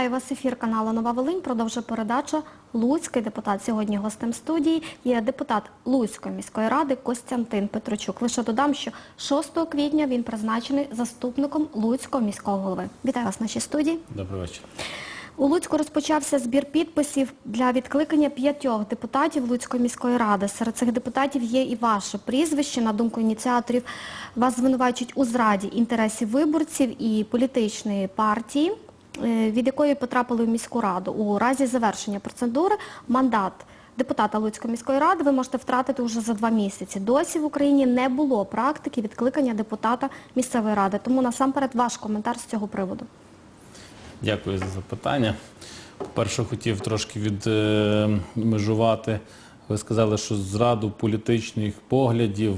Вітаю вас. Ефір каналу Нова Волинь. Продовжує передача Луцький депутат. Сьогодні гостем студії є депутат Луцької міської ради Костянтин Петрочук. Лише додам, що 6 квітня він призначений заступником Луцького міського голови. Вітаю вас в нашій студії. Добрий вечір. У Луцьку розпочався збір підписів для відкликання п'ятьох депутатів Луцької міської ради. Серед цих депутатів є і ваше прізвище. На думку ініціаторів, вас звинувачують у зраді інтересів виборців і політичної партії, від якої потрапили в міську раду. У разі завершення процедури мандат депутата Луцької міської ради ви можете втратити вже за два місяці. Досі в Україні не було практики відкликання депутата місцевої ради. Тому насамперед ваш коментар з цього приводу. Дякую за запитання. По-перше, хотів трошки відмежувати. Ви сказали, що зраду політичних поглядів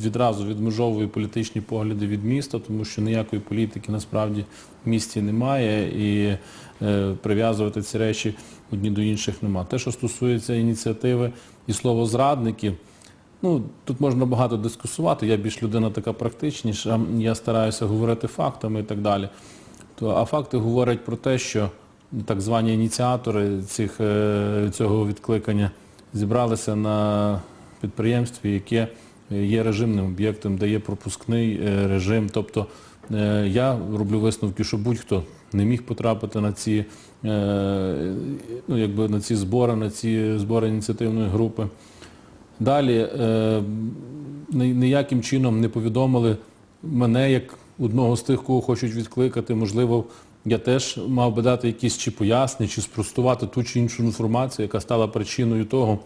відразу відмежовую політичні погляди від міста, тому що ніякої політики насправді в місті немає і е, прив'язувати ці речі одні до інших нема. Те, що стосується ініціативи і слово зрадників, Ну, тут можна багато дискусувати, я більш людина така практичніша, я стараюся говорити фактами і так далі. То, а факти говорять про те, що так звані ініціатори цих, е, цього відкликання зібралися на підприємстві, яке є режимним об'єктом, де є пропускний е, режим. Тобто е, я роблю висновки, що будь-хто не міг потрапити на ці, е, ну, якби на ці збори, на ці збори ініціативної групи. Далі ніяким чином не повідомили мене як одного з тих, кого хочуть відкликати. Можливо, я теж мав би дати якісь чи пояснення, чи спростувати ту чи іншу інформацію, яка стала причиною того,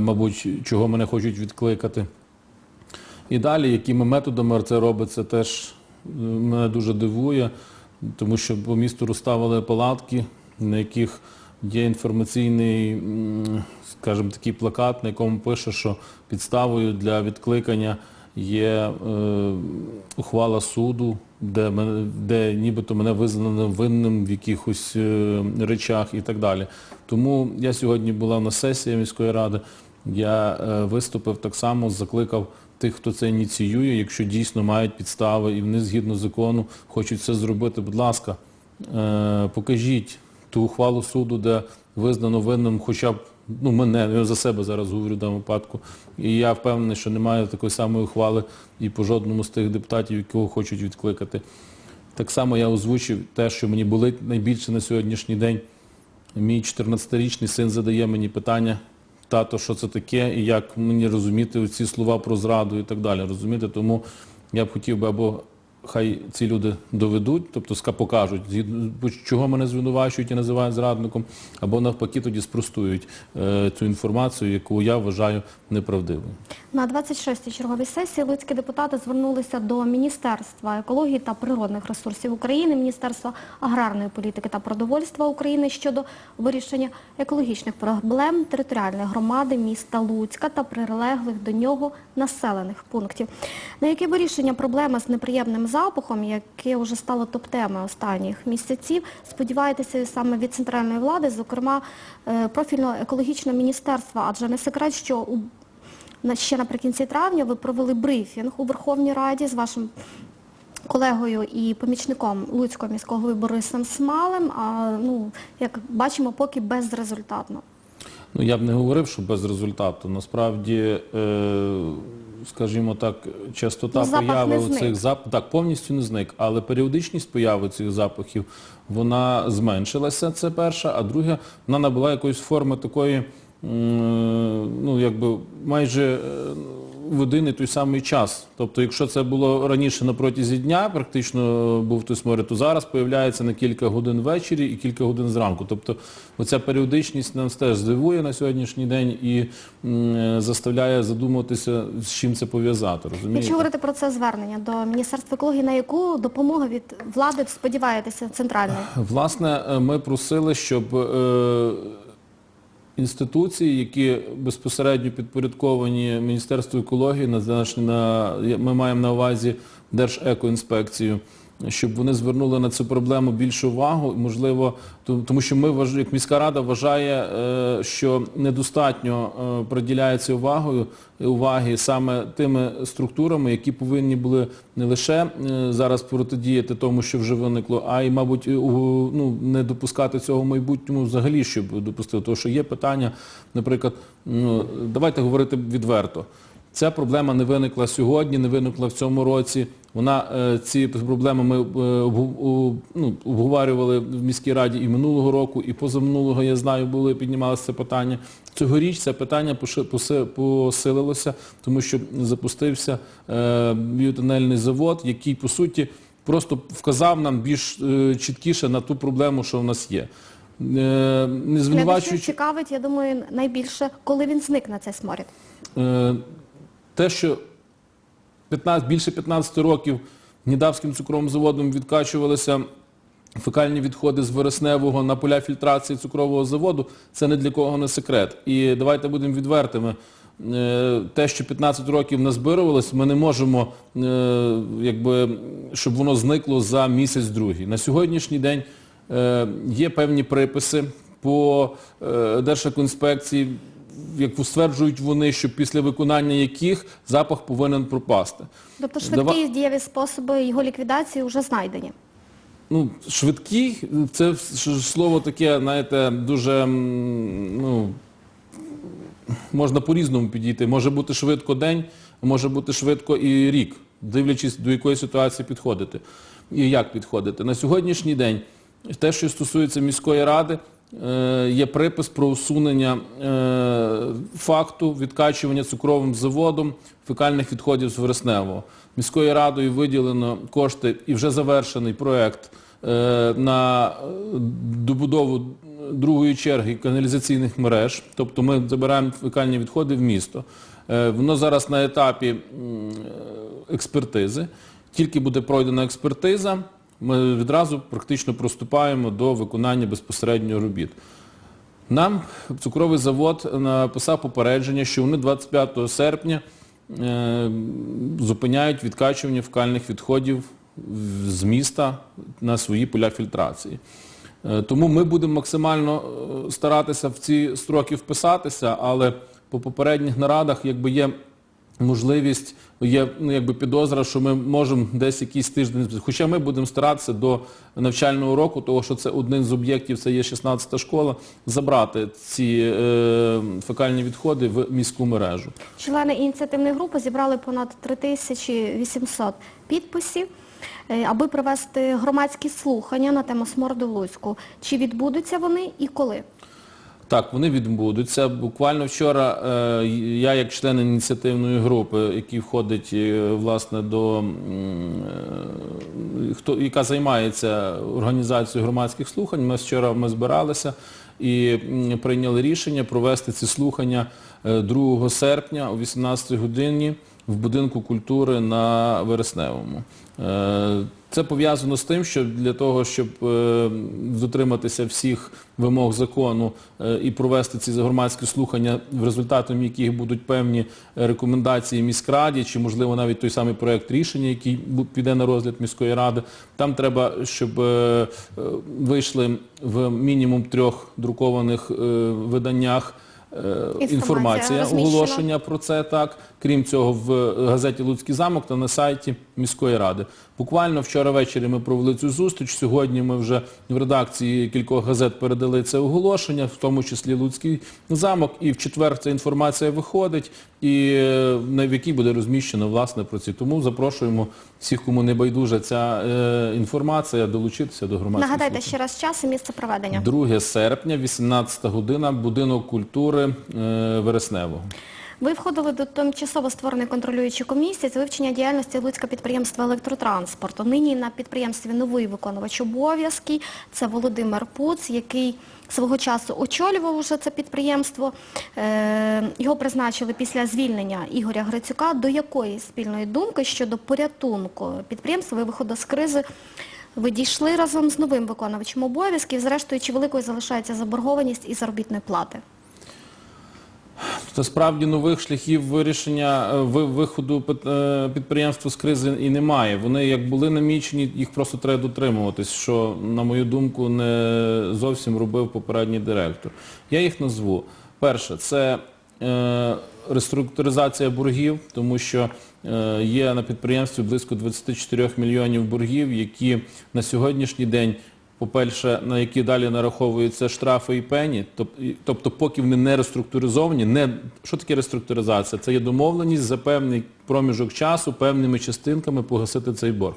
мабуть, чого мене хочуть відкликати. І далі, якими методами це робиться, теж е, мене дуже дивує, тому що по місту розставили палатки, на яких є інформаційний, скажімо, такий плакат, на якому пише, що підставою для відкликання є е, ухвала суду, де, де нібито мене визнано винним в якихось е, речах і так далі. Тому я сьогодні була на сесії міської ради, я е, виступив так само, закликав тих, хто це ініціює, якщо дійсно мають підстави і вони згідно закону хочуть це зробити, будь ласка, е, покажіть ту ухвалу суду, де визнано винним хоча б ну, мене, я за себе зараз говорю в даному випадку. І я впевнений, що немає такої самої ухвали і по жодному з тих депутатів, якого хочуть відкликати. Так само я озвучив те, що мені болить найбільше на сьогоднішній день. Мій 14-річний син задає мені питання, тато, що це таке, і як мені розуміти ці слова про зраду і так далі. Розумієте? Тому я б хотів би або хай ці люди доведуть, тобто покажуть, чого мене звинувачують і називають зрадником, або навпаки тоді спростують е, цю інформацію, яку я вважаю неправдивою. На 26-й черговій сесії луцькі депутати звернулися до Міністерства екології та природних ресурсів України, Міністерства аграрної політики та продовольства України щодо вирішення екологічних проблем територіальної громади міста Луцька та прилеглих до нього населених пунктів. На яке вирішення проблеми з неприємним запахом, яке вже стало топ-темою останніх місяців, сподіваєтеся саме від центральної влади, зокрема е, профільного екологічного міністерства, адже не секрет, що ще наприкінці травня ви провели брифінг у Верховній Раді з вашим колегою і помічником Луцького міського голови Борисом Смалем. А ну, як бачимо, поки безрезультатно. Ну, я б не говорив, що без результату. Насправді, е, скажімо так, частота Ну, запах появи не зник. цих запахів, так, повністю не зник, але періодичність появи цих запахів, вона зменшилася, це перша, а друге, вона набула якоїсь форми такої, ну, якби майже е, в один і той самий час. Тобто, якщо це було раніше на протязі дня, практично був той сморід, то зараз появляється на кілька годин ввечері і кілька годин зранку. Тобто оця періодичність нас теж здивує на сьогоднішній день і м, е, заставляє задуматися, з чим це пов'язати. Розумієте? Якщо говорити про це звернення до Міністерства екології, на яку допомогу від влади сподіваєтеся центральної? Власне, е, ми просили, щоб е, інституції, які безпосередньо підпорядковані Міністерству екології, ми маємо на увазі Держекоінспекцію, щоб вони звернули на цю проблему більшу увагу. Можливо, тому що ми як міська рада вважає, е, що недостатньо е, приділяється увагою уваги саме тими структурами, які повинні були не лише е, зараз протидіяти тому, що вже виникло, а й, мабуть, ну, не допускати цього в майбутньому взагалі, щоб допустити. Тому що є питання, наприклад, ну, давайте говорити відверто. Ця проблема не виникла сьогодні, не виникла в цьому році. Вона е, ці проблеми ми е, ну, обговорювали в міській раді і минулого року, і позаминулого, я знаю, були піднімалося це питання. Цьогоріч це питання посилилося, тому що запустився е, біотонельний завод, який по суті просто вказав нам більш чіткіше на ту проблему, що в нас є. Не звинувачуючи цікавить, я думаю, найбільше, коли він зникне цей сморід. Те, що 15, більше 15 років Гнідавським цукровим заводом відкачувалися фекальні відходи з вересневого на поля фільтрації цукрового заводу, це не для кого не секрет. І давайте будемо відвертими. Е, Те, що 15 років назбирувалось, ми не можемо, е, якби, щоб воно зникло за місяць-другий. На сьогоднішній день е, є певні приписи по Держекоінспекції, як стверджують вони, що після виконання яких запах повинен пропасти. Тобто швидкі і дієві способи його ліквідації вже знайдені. Ну, швидкий, це слово таке, знаєте, дуже, ну, можна по-різному підійти. Може бути швидко день, може бути швидко і рік, дивлячись, до якої ситуації підходити. І як підходити. На сьогоднішній день, те, що стосується міської ради, є припис про усунення е, факту відкачування цукровим заводом фекальних відходів з Вересневого. Міською радою виділено кошти і вже завершений проект е, на е, добудову другої черги каналізаційних мереж. Тобто ми забираємо фекальні відходи в місто. Е, Воно зараз на етапі е, експертизи. Тільки буде пройдена експертиза, ми відразу практично приступаємо до виконання безпосередньо робіт. Нам цукровий завод написав попередження, що вони 25 серпня е, зупиняють відкачування фекальних відходів з міста на свої поля фільтрації. Е, Тому ми будемо максимально е, старатися в ці строки вписатися, але по попередніх нарадах якби є можливість, є ну, якби підозра, що ми можемо десь якийсь тиждень, хоча ми будемо старатися до навчального року, того що це один з об'єктів, це є 16-та школа, забрати ці е, фекальні відходи в міську мережу. Члени ініціативної групи зібрали понад 3800 підписів, е, аби провести громадські слухання на тему Луцьку. Чи відбудуться вони і коли? Так, вони відбудуться. Буквально вчора е, я, як член ініціативної групи, який входить е, власне до е, хто, яка займається організацією громадських слухань, ми вчора ми збиралися і прийняли рішення провести ці слухання е, 2 серпня о 18 годині в будинку культури на Вересневому. Це пов'язано з тим, що для того, щоб е, дотриматися всіх вимог закону е, і провести ці громадські слухання, в результатом яких будуть певні рекомендації міськраді, чи можливо навіть той самий проект рішення, який піде на розгляд міської ради, там треба, щоб е, вийшли в мінімум трьох друкованих е, виданнях Інформація інформація, оголошення про це так. Крім цього, в газеті Луцький замок та на сайті міської ради. Буквально вчора ввечері ми провели цю зустріч. Сьогодні ми вже в редакції кількох газет передали це оголошення, в тому числі Луцький замок. І в четвер ця інформація виходить, і е, на в якій буде розміщено власне про ці. Тому запрошуємо всіх, кому не байдужа ця е, інформація, долучитися до громадських Нагадайте слухань. ще раз час і місце проведення. 2 серпня, 18 година, будинок культури е, Вересневого. Ви входили до тимчасово створеної контролюючої комісії з вивчення діяльності Луцького підприємства електротранспорту. Нині на підприємстві новий виконувач обов'язків. Це Володимир Пуц, який свого часу очолював уже це підприємство. Е, Його призначили після звільнення Ігоря Грицюка. До якої спільної думки щодо порятунку підприємства і виходу з кризи ви дійшли разом з новим виконувачем обов'язків? Зрештою, чи великою залишається заборгованість і заробітної плати? Та справді нових шляхів вирішення е, виходу е, підприємства з кризи і немає. Вони як були намічені, їх просто треба дотримуватись, що, на мою думку, не зовсім робив попередній директор. Я їх назву. Перше, це е, реструктуризація боргів, тому що є на підприємстві близько 24 мільйонів боргів, які на сьогоднішній день по-перше, на які далі нараховуються штрафи і пені, тобто поки вони не реструктуризовані, що таке реструктуризація? Це є домовленість за певний проміжок часу, певними частинками погасити цей борг.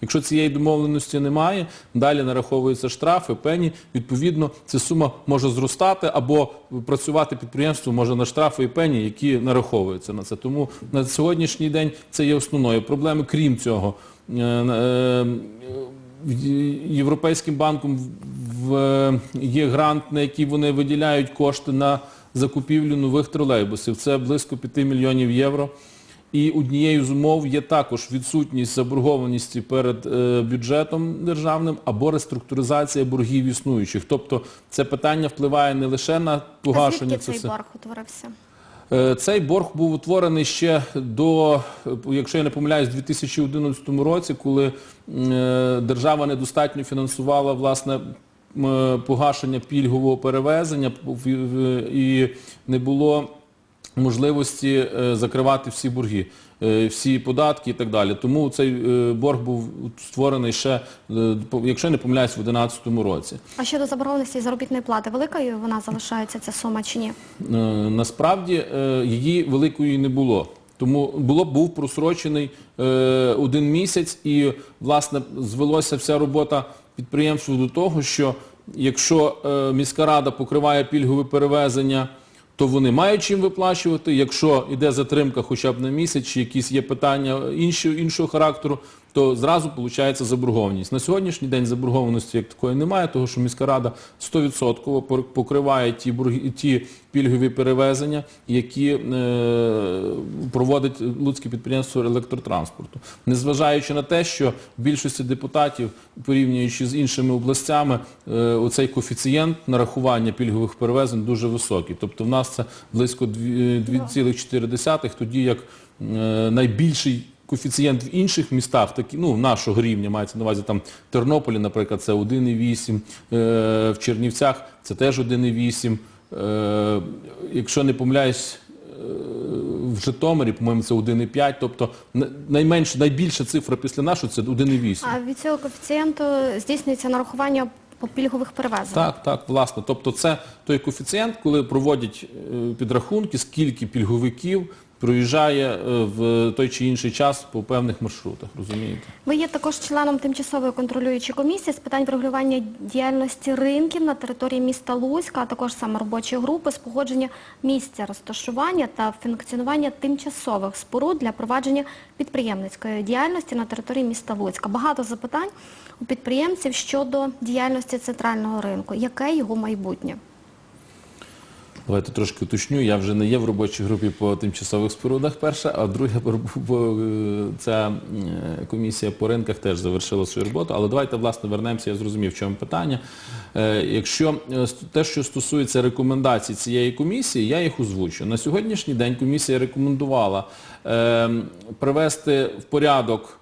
Якщо цієї домовленості немає, далі нараховуються штрафи, пені, відповідно, ця сума може зростати або працювати підприємство може на штрафи і пені, які нараховуються на це. Тому на сьогоднішній день це є основною проблемою. Крім цього, е, е, Європейським банком в- є грант, на який вони виділяють кошти на закупівлю нових тролейбусів. Це близько 5 мільйонів євро. І однією з умов є також відсутність заборгованості перед е, бюджетом державним або реструктуризація боргів існуючих. Тобто це питання впливає не лише на А погашення звідки цей борг утворився? Е, Цей борг був утворений ще до, якщо я не помиляюсь, у 2011 році, коли е, держава недостатньо фінансувала власне е, погашення пільгового перевезення і не було можливості закривати всі борги, всі податки і так далі. Тому цей е, борг був створений ще, е, якщо я не помиляюсь, в 2011 році. А щодо заборгованості заробітної плати, великою вона залишається ця сума чи ні? Е, Насправді е, її великої не було. Тому було був просрочений е, один місяць і, власне, звелося вся робота підприємства до того, що якщо е, міська рада покриває пільгове перевезення, то вони мають чим виплачувати. Якщо йде затримка хоча б на місяць, чи якісь є питання іншого, характеру, то зразу виходить заборгованість. На сьогоднішній день заборгованості як такої немає, тому що міська рада 100% покриває ті, борги, ті пільгові перевезення, які е, проводить Луцьке підприємство електротранспорту. Незважаючи на те, що більшості депутатів, порівнюючи з іншими областями, е, оцей коефіцієнт нарахування пільгових перевезень дуже високий. Тобто в нас це близько 2,4, тоді як е, найбільший коефіцієнт в інших містах, такі, ну, нашого рівня, мається на увазі там в Тернополі, наприклад, це 1,8, е, в Чернівцях це теж 1,8. Е, якщо не помиляюсь, е, в Житомирі, по-моєму, це 1,5, тобто на- найбільша цифра після нашого це 1,8. А від цього коефіцієнту здійснюється нарахування по пільгових перевезень. Так, так, власне. Тобто це той коефіцієнт, коли проводять е, підрахунки, скільки пільговиків проїжджає е, в той чи інший час по певних маршрутах, розумієте? Ви є також членом тимчасової контролюючої комісії з питань врегулювання діяльності ринків на території міста Луцька, а також саме робочої групи з погодження місця розташування та функціонування тимчасових споруд для провадження підприємницької діяльності на території міста Луцька. Багато запитань у підприємців щодо діяльності центрального ринку. Яке його майбутнє? Давайте трошки уточню. Я вже не є в робочій групі по тимчасових спорудах перша, а друга е, ця е, комісія по ринках теж завершила свою роботу. Але давайте, власне, вернемося, я зрозумів, в чому питання. Е, Якщо те, що стосується рекомендацій цієї комісії, я їх озвучу. На сьогоднішній день комісія рекомендувала е, привести в порядок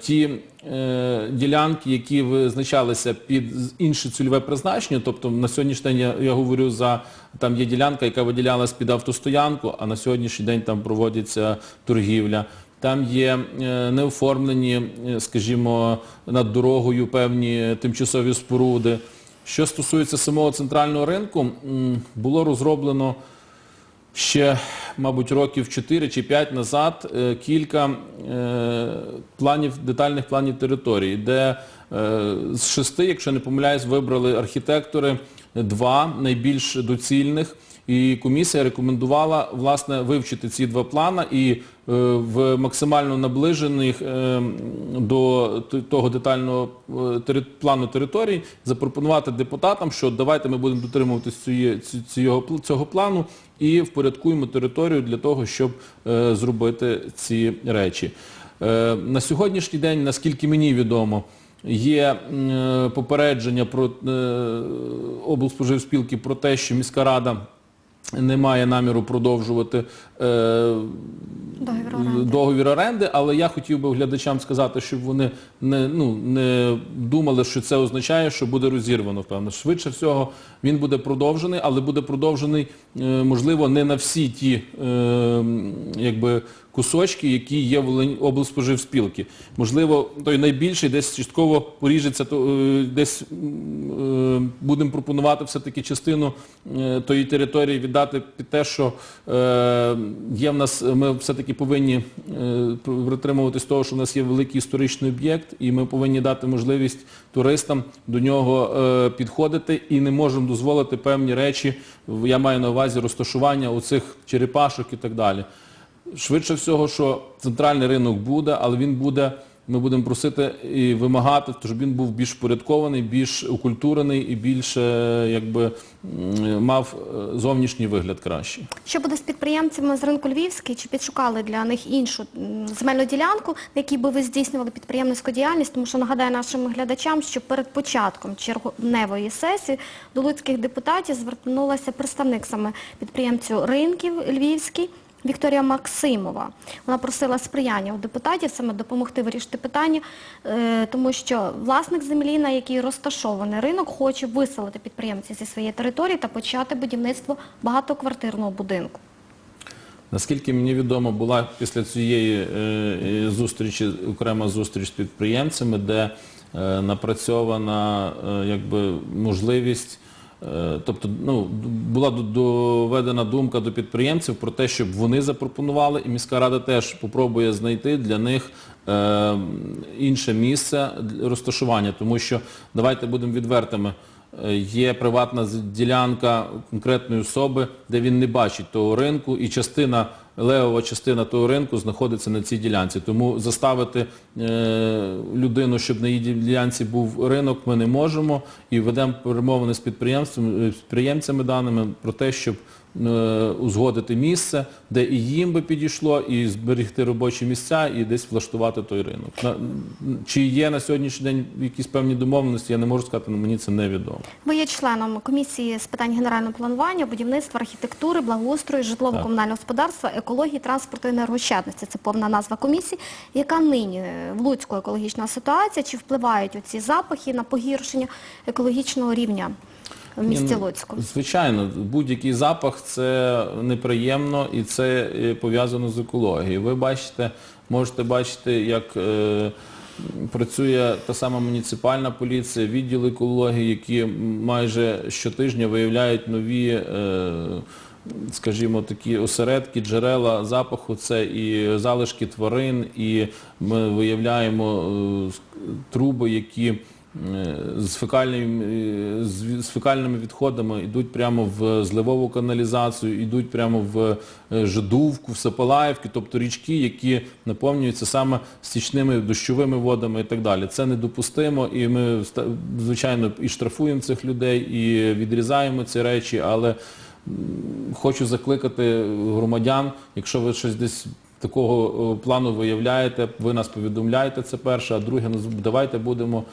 ті е, ділянки, які визначалися під інше цільове призначення, тобто на сьогоднішній день я, говорю за там є ділянка, яка виділялась під автостоянку, а на сьогоднішній день там проводиться торгівля. Там є е, неоформлені, е, скажімо, над дорогою певні тимчасові споруди. Що стосується самого центрального ринку, було розроблено ще, мабуть, років 4 чи 5 назад е, кілька е, планів, детальних планів території, де е, з шести, якщо не помиляюсь, вибрали архітектори два найбільш доцільних. І комісія рекомендувала власне вивчити ці два плани і е, в максимально наближених е, до того детального е, плану територій запропонувати депутатам, що давайте ми будемо дотримуватися цього, плану і впорядкуємо територію для того, щоб зробити ці речі. На сьогоднішній день, наскільки мені відомо, є попередження про облспоживспілки про те, що міська рада не має наміру продовжувати е, Договір оренди. договір оренди, але я хотів би глядачам сказати, щоб вони не, ну, не думали, що це означає, що буде розірвано, певно. Швидше всього, він буде продовжений, але буде продовжений, е, можливо, не на всі ті е, якби, кусочки, які є в облспоживспілки. Можливо, той найбільший десь частково поріжеться, е, десь е, будемо пропонувати все-таки частину е, тої території віддати під те, що є в нас, ми все-таки повинні притримуватись того, що в нас є великий історичний об'єкт, і ми повинні дати можливість туристам до нього підходити і не можемо дозволити певні речі, я маю на увазі розташування оцих черепашок і так далі. Швидше всього, що центральний ринок буде, але він буде, ми будемо просити і вимагати, щоб він був більш впорядкований, більш окультурений і більш е, якби, мав е, зовнішній вигляд кращий. Що буде з підприємцями з ринку Львівський? Чи підшукали для них іншу земельну ділянку, на якій би ви здійснювали підприємницьку діяльність? Тому що нагадаю нашим глядачам, що перед початком чергової сесії до луцьких депутатів звернулася представник саме підприємцю ринків Львівський. Вікторія Максимова. Вона просила сприяння у депутатів саме допомогти вирішити питання, е, тому що власник землі, на якій розташований ринок, хоче виселити підприємців зі своєї території та почати будівництво багатоквартирного будинку. Наскільки мені відомо, була після цієї е, е, зустрічі окрема зустріч з підприємцями, де напрацьована можливість, тобто ну, була доведена думка до підприємців про те, щоб вони запропонували, і міська рада теж попробує знайти для них е, інше місце розташування, тому що давайте будемо відвертими. Е, Є приватна ділянка конкретної особи, де він не бачить того ринку, і частина, левова частина того ринку знаходиться на цій ділянці. Тому заставити е, людину, щоб на її ділянці був ринок, ми не можемо. І ведемо перемовини з підприємцями даними про те, щоб е, узгодити місце, де і їм би підійшло, і зберегти робочі місця, і десь влаштувати той ринок. Чи є на сьогоднішній день якісь певні домовленості, я не можу сказати, але мені це невідомо. Ви є членом комісії з питань генерального планування, будівництва, архітектури, благоустрою, житлово-комунального господарства, екології, транспорту і енергощадності. Це повна назва комісії. Яка нині в Луцьку екологічна ситуація? Чи впливають ці запахи на погіршення екологічного рівня в місті ну, Луцьку? Звичайно, будь-який запах це неприємно і це е, пов'язано з екологією. Ви бачите, можете бачити, як е, працює та сама муніципальна поліція, відділ екології, які майже щотижня виявляють нові. Е, Скажімо, такі осередки, джерела запаху, це і залишки тварин, і ми виявляємо труби, які з фекальними, е, з фекальними відходами йдуть прямо в зливову каналізацію, йдуть прямо в е, Жидувку, в Сапалаївки, тобто річки, які наповнюються саме стічними дощовими водами і так далі. Це недопустимо, і ми звичайно і штрафуємо цих людей, і відрізаємо ці речі, але хочу закликати громадян, якщо ви щось десь такого е, плану виявляєте, ви нас повідомляєте, це перше, а друге, ну, давайте будемо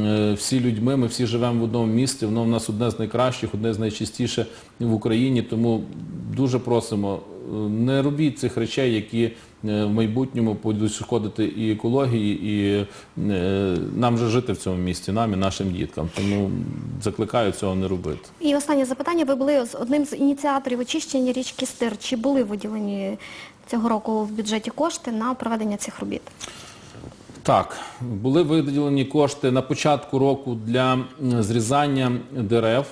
е, всі людьми, ми всі живемо в одному місті, воно в нас одне з найкращих, одне з найчистіше в Україні, тому дуже просимо, е, не робіть цих речей, які в майбутньому будуть шкодити і екології, і нам же жити в цьому місті, нам і нашим діткам. Тому закликаю цього не робити. І останнє запитання. Ви були одним з ініціаторів очищення річки Стир. Чи були виділені цього року в бюджеті кошти на проведення цих робіт? Так, були виділені кошти на початку року для зрізання дерев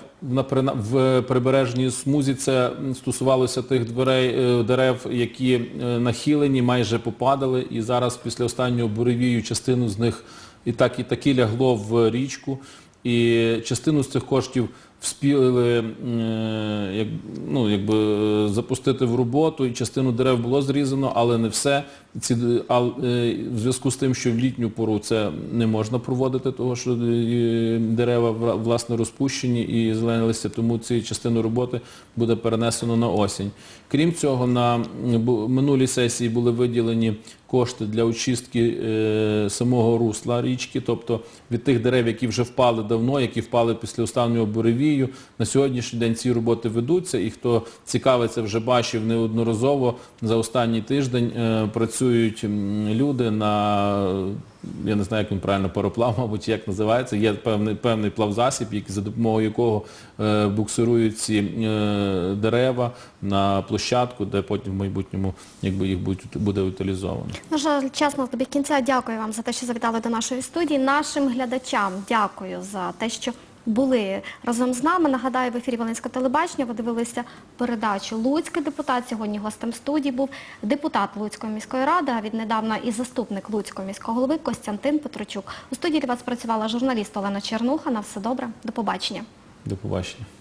в прибережній смузі. Це стосувалося тих е, дерев, які е, нахилені, майже попадали. І зараз після останнього буревію частину з них і так і таки лягло в річку. І частину з цих коштів вспіли е, як, ну, якби, е, запустити в роботу, і частину дерев було зрізано, але не все. Ці, а, е, в зв'язку з тим, що в літню пору це не можна проводити, тому що е, дерева власне розпущені і зелене листя, тому цю частину роботи буде перенесено на осінь. Крім цього, на минулій сесії були виділені кошти для очистки е, самого русла річки, тобто від тих дерев, які вже впали давно, які впали після останнього буревію. На сьогоднішній день ці роботи ведуться, і хто цікавиться, вже бачив неодноразово за останній тиждень е, працюють люди на я не знаю, як він правильно пароплав, мабуть, як називається. Є певний певний плавзасіб, який за допомогою якого е, буксирують ці е, дерева на площадку, де потім в майбутньому якби їх буде утилізовано. На жаль, час нас добіг кінця. Дякую вам за те, що завітали до нашої студії. Нашим глядачам дякую за те, що були разом з нами. Нагадаю, в ефірі Волинського телебачення ви дивилися передачу Луцький депутат. Сьогодні гостем студії був депутат Луцької міської ради, а віднедавна і заступник Луцького міського голови Костянтин Петрочук. У студії для вас працювала журналіст Олена Чернуха. На все добре. До побачення. До побачення.